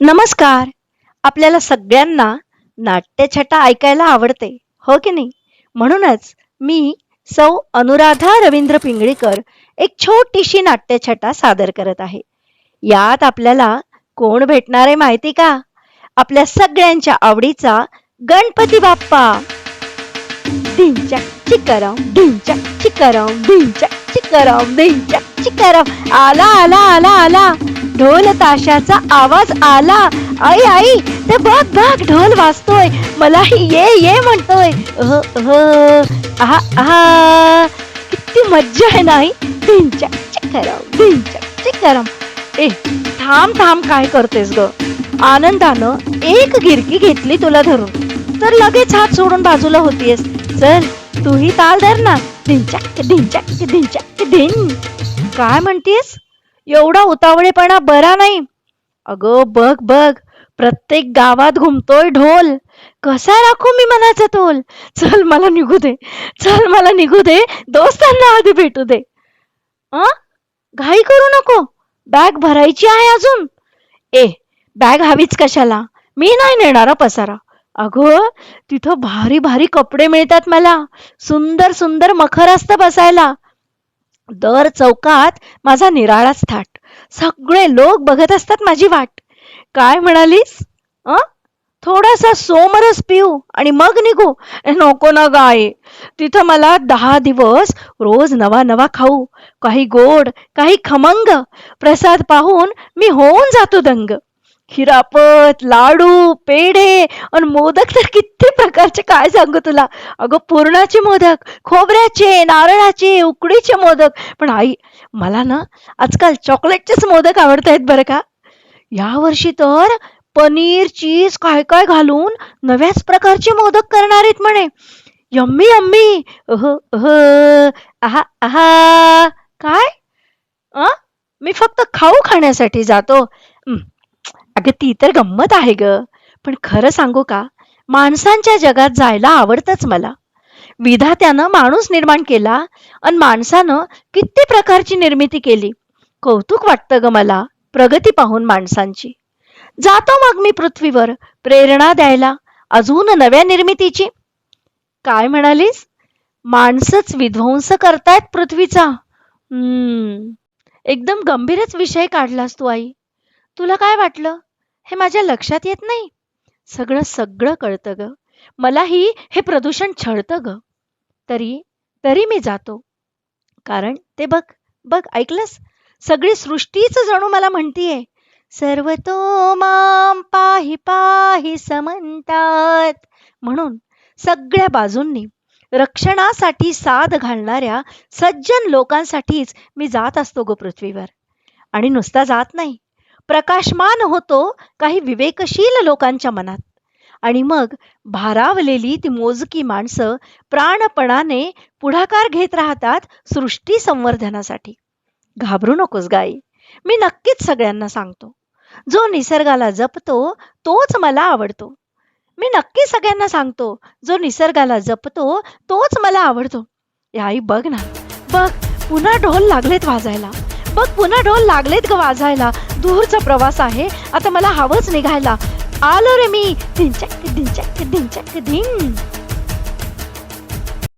नमस्कार. आपल्याला सगळ्यांना नाट्यछटा ऐकायला आवडते हो की नाही? म्हणूनच मी सौ अनुराधा रवींद्र पिंगळीकर एक छोटीशी नाट्यछटा सादर करत आहे. यात आपल्याला कोण भेटणार आहे माहिती का? आपल्या सगळ्यांच्या आवडीचा गणपती बाप्पा. ढिंचॅक चिकरम ढिंचॅक चिकरम ढिंचॅक चिकरम ढिंचॅक चिकरम आला आला आला आला. ढोल ताशाचा आवाज आला. आई आई ते बघ बघ ढोल वाजतोय. मलाही ये ये म्हणतोय. आहा आहा. किती मज्जा आहे नाही? ढिंचॅक चिकरम ढिंचॅक चिकरम ए थांब थांब काय करतेस ग? आनंदानं एक गिरकी घेतली तुला धरून. तर लगेच हात सोडून बाजूला होतीयस. चल तूही ताल धर ना. ढिंचॅक ढिंचॅक ढिंचॅक ढिन काय म्हणतेस एवढा उतावळेपणा बरा नाही. अगं बघ बघ प्रत्येक गावात घुमतोय ढोल. कसा राखू मी मनाचा तोल? चल मला निघू दे. चल मला निघू दे. दोस्तांना आधी भेटू दे. अ? घाई करू नको. बॅग भरायची आहे अजून. ए बॅग हवीच कशाला? मी नाही नेणार पसारा. अगं तिथं भारी भारी कपडे मिळतात मला. सुंदर सुंदर मखर असतं बसायला. दर चौकात माझा निराळाच थाट. सगळे लोक बघत असतात माझी वाट. काय म्हणालीस? अ? थोडासा सोमरस पिऊ आणि मग निघू. नको ना गाय तिथं मला दहा दिवस रोज नवा नवा खाऊ. काही गोड काही खमंग. प्रसाद पाहून मी होऊन जातो दंग. खिरापत लाडू पेढे आणि मोदक तर किती प्रकारचे. काय सांगू तुला? अगं पुरणाचे मोदक खोबऱ्याचे नारळाचे उकडीचे मोदक. पण आई मला ना आजकाल चॉकलेटचेच मोदक आवडत आहेत बरं का? या वर्षी तर पनीर चीज काय काय घालून नव्याच प्रकारचे मोदक करणार आहेत म्हणे. Yummy yummy. अह अह. आहा आहा. काय? मी फक्त खाऊ खाण्यासाठी जातो. अगं ती तर गंमत आहे ग. पण खरं सांगू का? माणसांच्या जगात जायला आवडतंच मला. विधात्यानं माणूस निर्माण केला आणि माणसानं किती प्रकारची निर्मिती केली. कौतुक वाटतं ग मला प्रगती पाहून माणसांची. जातो मग मी पृथ्वीवर प्रेरणा द्यायला अजून नव्या निर्मितीची. काय म्हणालीस? माणसंच विध्वंस करतायत पृथ्वीचा. हम्म. एकदम गंभीरच विषय काढलास तू आई. तुला काय वाटलं? हे माझ्या लक्षात येत नाही. सगळं सगळं कळतं ग. मलाही हे प्रदूषण छळतं ग. तरी तरी मी जातो. कारण ते बघ बघ ऐकलंस? सगळी सृष्टीच जणू मला म्हणतीये. सर्व तो माम पाही पाही समंतात. म्हणून सगळ्या बाजूंनी रक्षणासाठी साथ घालणाऱ्या सज्जन लोकांसाठीच मी जात असतो गो पृथ्वीवर. आणि नुसता जात नाही. प्रकाशमान होतो काही विवेकशील लोकांच्या मनात. आणि मग भारावलेली ती मोजकी माणसं प्राणपणाने पुढाकार घेत राहतात सृष्टी संवर्धनासाठी. घाबरू नकोस गाई मी नक्कीच सगळ्यांना सांगतो. जो निसर्गाला जपतो तोच मला आवडतो. मी नक्की सगळ्यांना सांगतो जो निसर्गाला जपतो तोच मला आवडतो. ए आई बघ ना. बघ पुन्हा ढोल लागलेत वाजायला. बघ पुन्हा ढोल लागलेत ग वाजायला. दूरचा प्रवास आहे. आता मला हवंच निघायला. आलो रे मी. धिंचक धिंचक धिंचक धिंग